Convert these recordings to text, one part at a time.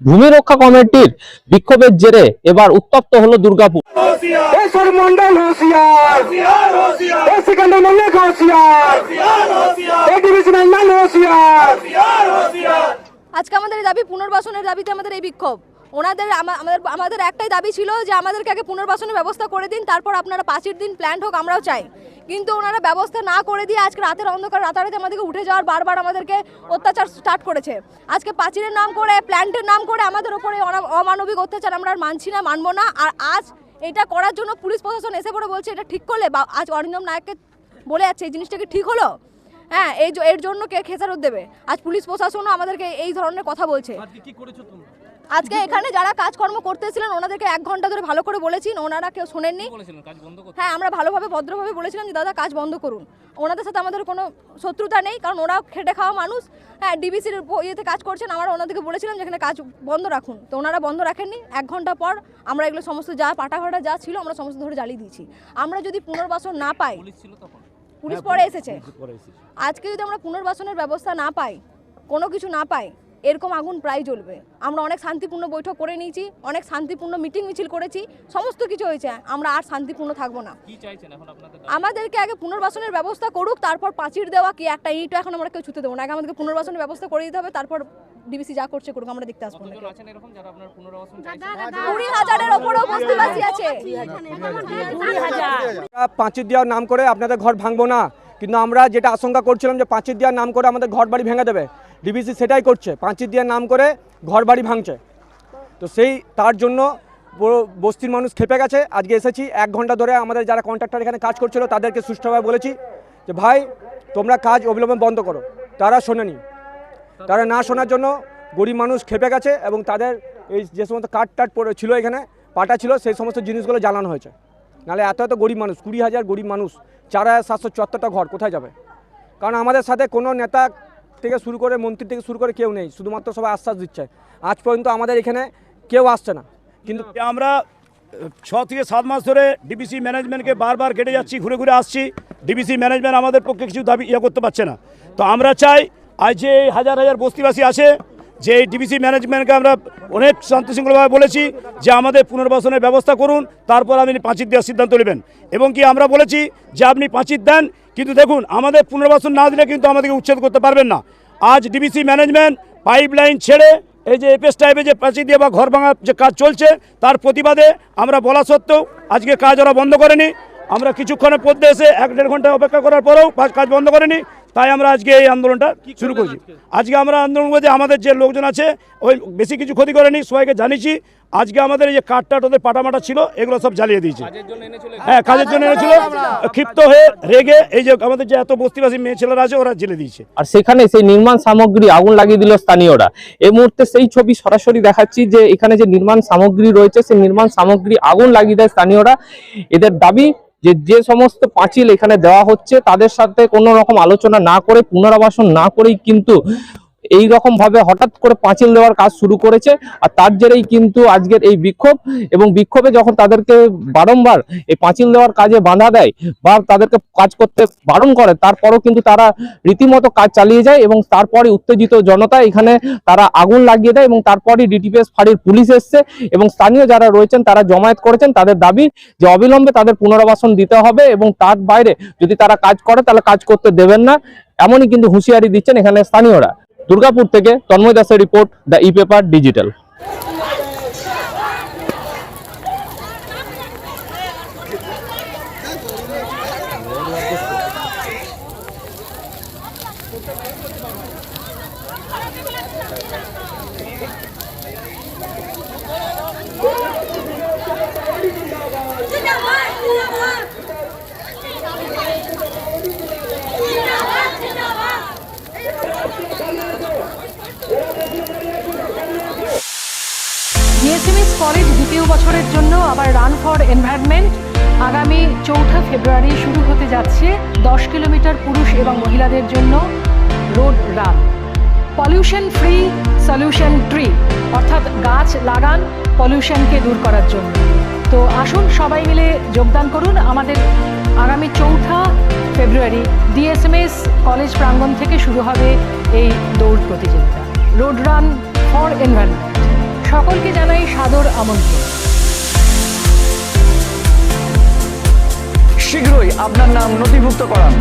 ভূমি রক্ষা কমিটির বিক্ষোভের জেরে এবার উত্তপ্ত হলো দুর্গাপুর। মন্ডল আজকে আমাদের এই দাবি পুনর্বাসনের দাবিতে আমাদের এই বিক্ষোভ। ওনাদের আমাদের আমাদের একটাই দাবি ছিল যে আমাদেরকে আগে পুনর্বাসনের ব্যবস্থা করে দিন, তারপর আপনারা পাঁচের দিন প্ল্যান হোক, আমরাও চাই। কিন্তু ওনারা ব্যবস্থা না করে দিয়ে আজকে রাতের অন্ধকার, রাতারাতি আমাদেরকে উঠে যাওয়ার বারবার আমাদেরকে অত্যাচার স্টার্ট করেছে। আজকে পাঁচিরের নাম করে প্ল্যান্টের নাম করে আমাদের ওপরে অমানবিক অত্যাচার আমরা আর মানছি না, মানবো না। আর আজ এটা করার জন্য পুলিশ প্রশাসন এসে পড়ে বলছে, এটা ঠিক করলে বা আজ অরিন্দম নায়ককে বলে যাচ্ছে, এই জিনিসটা কি ঠিক হলো? হ্যাঁ এই এর জন্য কে খেসারত দেবে? আজ পুলিশ প্রশাসনও আমাদেরকে এই ধরনের কথা বলছে। আজকে এখানে যারা কাজকর্ম করতেছিলেন ওনাদেরকে এক ঘণ্টা ধরে ভালো করে বলেছি ওনারা কেউ শোনেননি। হ্যাঁ আমরা ভালোভাবে ভদ্রভাবে বলেছিলাম যে দাদা কাজ বন্ধ করুন। ওনাদের সাথে আমাদের কোনো শত্রুতা নেই কারণ ওরাও খেটে খাওয়া মানুষ। হ্যাঁ ডিবিসির ইয়েতে কাজ করছেন আমরা ওনাদেরকে বলেছিলাম যেখানে কাজ বন্ধ রাখুন। তো ওনারা বন্ধ রাখেননি। এক ঘণ্টা পর আমরা এগুলো সমস্ত যা পাটা ফাটা যা ছিল আমরা সমস্ত ধরে জ্বালিয়ে দিয়েছি। আমরা যদি পুনর্বাসন না পাই পুলিশ পরে এসেছে। আজকে যদি আমরা পুনর্বাসনের ব্যবস্থা না পাই কোনো কিছু না পাই এরকম আগুন প্রায় জ্বলবে। আমরা অনেক শান্তিপূর্ণ বৈঠক করে নিয়েছি অনেক শান্তিপূর্ণ মিটিং মিছিল করেছি সমস্ত কিছু হয়েছে আমরা আর শান্তিপূর্ণ থাকব না। আমাদেরকে আগে পুনর্বাসনের ব্যবস্থা করুক তারপর পাঁচির দেওয়া কি একটা ইট এখন আমরা কেউ ছুতে দেবো না। আগে আমাদেরকে পুনর্বাসনের ব্যবস্থা করে দিতে হবে তারপর ডিবিসি যা করছে করুক আমরা দেখতে আসব কুড়ি হাজারের ওপরেও বস্তিবাসী আছে। পাঁচির দেওয়ার নাম করে আপনাদের ঘর ভাঙবো না কিন্তু আমরা যেটা আশঙ্কা করছিলাম যে পাঁচির দেওয়ার নাম করে আমাদের ঘর বাড়ি ভেঙে দেবে ডিবিসি সেটাই করছে পাঁচির দেওয়ার নাম করে ঘর বাড়ি ভাঙছে। তো সেই, তার জন্য বস্তির মানুষ খেপে গেছে। আজকে এসেছি, এক ঘণ্টা ধরে আমাদের যারা কন্ট্রাক্টর এখানে কাজ করছিল, তাদেরকে সুষ্ঠুভাবে বলেছি যে, ভাই, তোমরা কাজ অবিলম্বে বন্ধ করো। তারা শোনেনি। তারা না শোনার জন্য গরিব মানুষ খেপে গেছে এবং তাদের এই যে সমস্ত কাঠ টাট পড়ে ছিল এখানে, পাটা ছিল, সেই সমস্ত জিনিসগুলো জ্বালানো হয়েছে। নাহলে এত এত গরিব মানুষ, কুড়ি হাজার গরিব মানুষ, চার হাজার সাতশো ঘর কোথায় যাবে? কারণ আমাদের সাথে কোনো নেতা থেকে শুরু করে, মন্ত্রী থেকে শুরু করে কেউ নেই, শুধুমাত্র সবাই আশ্বাস দিচ্ছে। আজ পর্যন্ত আমাদের এখানে কেউ আসছে না। কিন্তু আমরা ছ থেকে সাত মাস ধরে ডিবিসি ম্যানেজমেন্টকে বারবার কেটে যাচ্ছি, ঘুরে ঘুরে আসছি। ডিবিসি ম্যানেজমেন্ট আমাদের পক্ষে কিছু দাবি ইয়ে করতে পারছে না। তো আমরা চাই আজ যে হাজার হাজার বস্তিবাসী আছে যে এই ডিবিসি ম্যানেজমেন্টকে আমরা অনেক শান্তিশৃঙ্খলভাবে বলেছি যে আমাদের পুনর্বাসনের ব্যবস্থা করুন, তারপর আপনি পাঁচির দেওয়ার সিদ্ধান্ত নেবেন। এবং কি আমরা বলেছি যে আপনি পাঁচির দেন, কিন্তু দেখুন, আমাদের পুনর্বাসন না দিলে কিন্তু আমাদেরকে উচ্ছেদ করতে পারবেন না। আজ ডিবিসি ম্যানেজমেন্ট পাইপ লাইন ছেড়ে এই যে এপিএস টাইপে যে প্রাচীর দিয়ে বা ঘর ভাঙার যে কাজ চলছে, তার প্রতিবাদে আমরা বলা সত্ত্বেও আজকে কাজ ওরা বন্ধ করেনি। আমরা কিছুক্ষণের মধ্যে এসে এক দেড় ঘণ্টা অপেক্ষা করার পরেও কাজ বন্ধ করেনি। তাই আমরা আজকে এই আন্দোলনটা শুরু করছি। আজকে? আমরা আন্দোলন করছি আমাদের যে লোকজন আছে ওই বেশি কিছু ক্ষতি করেনি সবাইকে জানিয়েছি। আজকে আমাদের এই যে কাঠটাট ওদের পাটামাটা ছিল এগুলো সব জ্বালিয়ে দিয়েছে। হ্যাঁ কাজের জন্য এনেছিল। ক্ষিপ্ত হয়ে রেগে এই যে আমাদের যে এত বস্তিবাসী মেয়ে ছেলেরা আছে ওরা জেলে দিয়েছে। আর সেখানে সেই নির্মাণ সামগ্রী আগুন লাগিয়ে দিল স্থানীয়রা। এই মুহূর্তে সেই ছবি সরাসরি দেখাচ্ছি যে এখানে যে নির্মাণ সামগ্রী রয়েছে সেই নির্মাণ সামগ্রী আগুন লাগিয়ে দেয় স্থানীয়রা। এদের দাবি যে যে সমস্ত পাঁচিল এখানে দেওয়া হচ্ছে, তাদের সাথে কোনো রকম আলোচনা না করে, পুনরাবাসন না করেই কিন্তু এই রকম ভাবে হঠাৎ করে পাঁচিল দেওয়ার কাজ শুরু করেছে। আর তার জেরেই কিন্তু আজকের এই বিক্ষোভ এবং বিক্ষোভে যখন তাদেরকে বারংবার এই পাঁচিল দেওয়ার কাজে বাধা দেয় বা তাদেরকে কাজ করতে বারণ করে, তারপরও কিন্তু তারা রীতিমতো কাজ চালিয়ে যায় এবং তারপরে উত্তেজিত জনতা এখানে তারা আগুন লাগিয়ে দেয় এবং তারপরে ডিটিপিএস ফাঁড়ির পুলিশ এসছে এবং স্থানীয় যারা রয়েছেন তারা জমায়েত করেছেন। তাদের দাবি যে অবিলম্বে তাদের পুনর্বাসন দিতে হবে এবং তার বাইরে যদি তারা কাজ করে তাহলে কাজ করতে দেবেন না। এমনই কিন্তু হুঁশিয়ারি দিচ্ছেন এখানে স্থানীয়রা। দুর্গাপুর থেকে তন্ময় দাসের report the E paper digital. দ্বিতীয় বছরের জন্য আবার রান ফর এনভায়রনমেন্ট আগামী চৌঠা ফেব্রুয়ারি শুরু হতে যাচ্ছে দশ কিলোমিটার পুরুষ এবং মহিলাদের জন্য road run pollution free solution tree অর্থাৎ গাছ লাগান পলিউশনকে দূর করার জন্য। তো আসুন সবাই মিলে যোগদান করুন আমাদের আগামী চৌঠা ফেব্রুয়ারি। ডিএসএমএস কলেজ প্রাঙ্গণ থেকে শুরু হবে এই দৌড় প্রতিযোগিতা। রোড রান ফর এনভায়রনমেন্ট সকলকে জানাই সাদর আমন্ত্রণ শীঘ্রই আপনার নাম নথিভুক্ত করান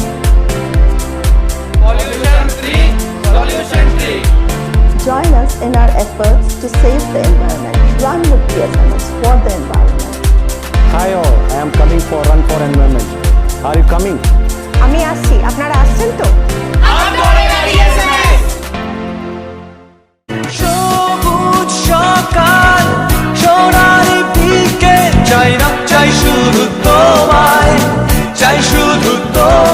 Join us in our efforts to save the environment. Run with PSMS for the environment. Hi all, I am coming for Run for Environment. Are you coming? আমি আসছি আপনারা আসছেন তো শুধু তোমায় চাই শুধু তোমায়।